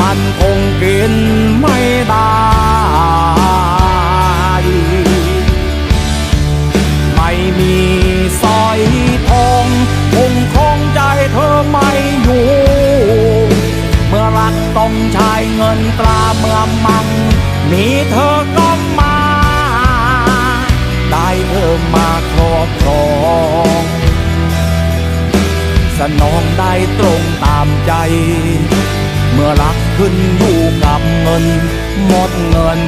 มันคงกินไม่ได้ไม่มีสอยทองคงคงใจเธอไม่อยู่ เมื่อรักต้องใช้เงินตราเมื่อมังมีเธอก็มา ได้เธอมาครอบครองสนองได้ตรงตามใจ เมื่อรักขึ้นอยู่กับเงิน หมดเงิน